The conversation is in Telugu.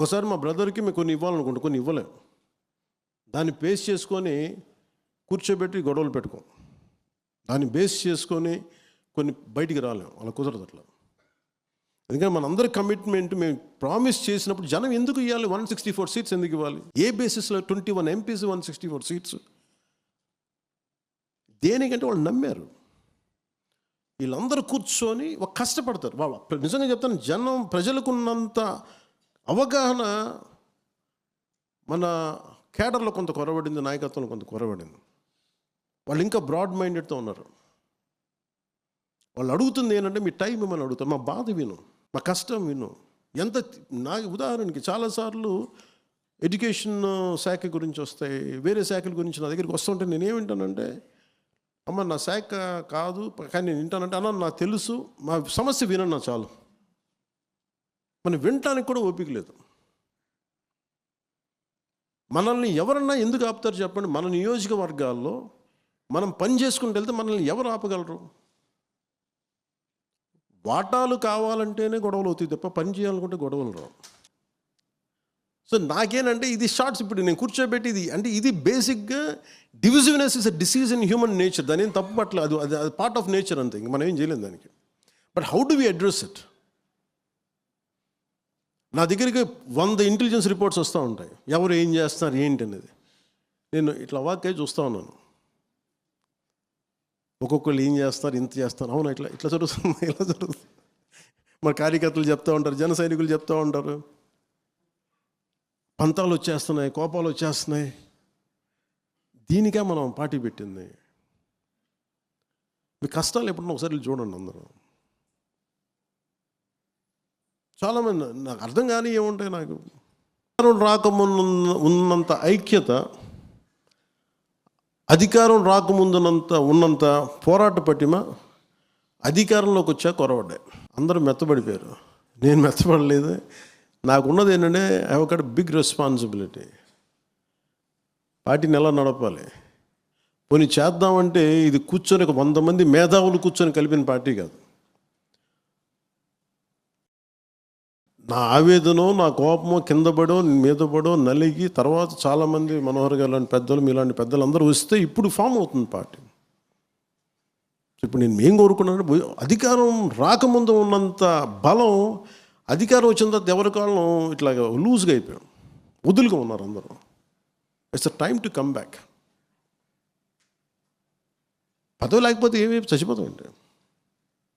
ఒకసారి మా బ్రదర్కి మేము కొన్ని ఇవ్వాలనుకుంటే కొన్ని ఇవ్వలేం. దాన్ని బేస్ చేసుకొని కూర్చోబెట్టి గొడవలు పెట్టుకోం. దాన్ని బేస్ చేసుకొని కొన్ని బయటికి రాలేం అలా కుదరదు అట్లా. ఎందుకంటే మనందరి కమిట్మెంట్ మేము ప్రామిస్ చేసినప్పుడు జనం ఎందుకు ఇవ్వాలి? వన్ సిక్స్టీ ఫోర్ సీట్స్ ఎందుకు ఇవ్వాలి? ఏ బేసిస్లో twenty one MPs one sixty four seats? దేనికంటే వాళ్ళు నమ్మారు. వీళ్ళందరూ కూర్చొని ఒక కష్టపడతారు. నిజంగా చెప్తాను జనం ప్రజలకు ఉన్నంత అవగాహన మన కేడర్లో కొంత కొరబడింది నాయకత్వంలో కొంత కొరబడింది వాళ్ళు ఇంకా బ్రాడ్ మైండెడ్తో ఉన్నారు. వాళ్ళు అడుగుతుంది ఏంటంటే మీ టైం మిమ్మల్ని అడుగుతారు? మా బాధ విను మా కష్టం విను. ఎంత నా ఉదాహరణకి చాలాసార్లు ఎడ్యుకేషన్ శాఖ గురించి వస్తాయి వేరే శాఖల గురించి నా దగ్గరికి వస్తుంటే నేనేమింటానంటే అమ్మ నా శాఖ కాదు కానీ నేను వింటానంటే అన్న నాకు తెలుసు మా సమస్య వినన్నా చాలు. మనం వినటానికి కూడా ఓపిక లేదు. మనల్ని ఎవరన్నా ఎందుకు ఆపుతారు చెప్పండి? మన నియోజకవర్గాల్లో మనం పని చేసుకుంటూ వెళ్తే మనల్ని ఎవరు ఆపగలరు? వాటాలు కావాలంటేనే గొడవలు అవుతాయి తప్ప పని చేయాలనుకుంటే గొడవలు రావు. సో నాకేనంటే ఇది షార్ట్స్ ఇప్పుడు నేను కూర్చోబెట్టి ఇది అంటే ఇది బేసిక్గా divisiveness is a disease in human nature. దాని ఏం తప్పు పట్ల అది అది పార్ట్ ఆఫ్ నేచర్ అంతే. ఇంక మనం ఏం చేయలేము దానికి. But how do we address it నా దగ్గరికి వంద ఇంటెలిజెన్స్ రిపోర్ట్స్ వస్తూ ఉంటాయి. ఎవరు ఏం చేస్తున్నారు ఏంటి అనేది. నేను ఇట్లా వాకే చూస్తూ ఉన్నాను. ఒక్కొక్కళ్ళు ఏం చేస్తారు ఇంత చేస్తారు. అవును ఇట్లా ఇట్లా జరుగుతుంది ఇలా జరుగుతుంది. మరి కార్యకర్తలు చెప్తూ ఉంటారు జన సైనికులు చెప్తూ ఉంటారు. పంతాలు వచ్చేస్తున్నాయి కోపాలు వచ్చేస్తున్నాయి. దీనికే మనం పార్టీ పెట్టింది. మీ కష్టాలు ఎప్పుడన్నా ఒకసారి చూడండి అందరూ. చాలామంది నాకు అర్థం కానీ ఏముంటాయి నాకు. అధికారం రాకముందు ఉన్నంత ఐక్యత అధికారం రాకముందునంత ఉన్నంత పోరాట పటిమ అధికారంలోకి వచ్చా కొరవడే అందరూ మెత్తబడిపోయారు. నేను మెత్తబడలేదు. నాకున్నది ఏంటంటే ఐ ఒక బిగ్ రెస్పాన్సిబిలిటీ పార్టీని ఎలా నడపాలి? పోనీ చేద్దామంటే ఇది కూర్చొని ఒక వంద మంది మేధావులు కూర్చొని కలిపిన పార్టీ కాదు. నా ఆవేదనో నా కోపమో కింద పడో మీద పడో నలిగి తర్వాత చాలామంది మనోహర్ గారు లాంటి పెద్దలు మీలాంటి పెద్దలు అందరూ వస్తే ఇప్పుడు ఫామ్ అవుతుంది పార్టీ. ఇప్పుడు నేను ఏం కోరుకున్నాను అధికారం రాకముందు ఉన్నంత బలం అధికారం వచ్చిన తర్వాత ఎవరి కాలం ఇట్లా లూజ్గా అయిపోయాం. వదులుగా ఉన్నారు అందరూ. It's a time to come back పదవి లేకపోతే ఏమి చచ్చిపోతామంటే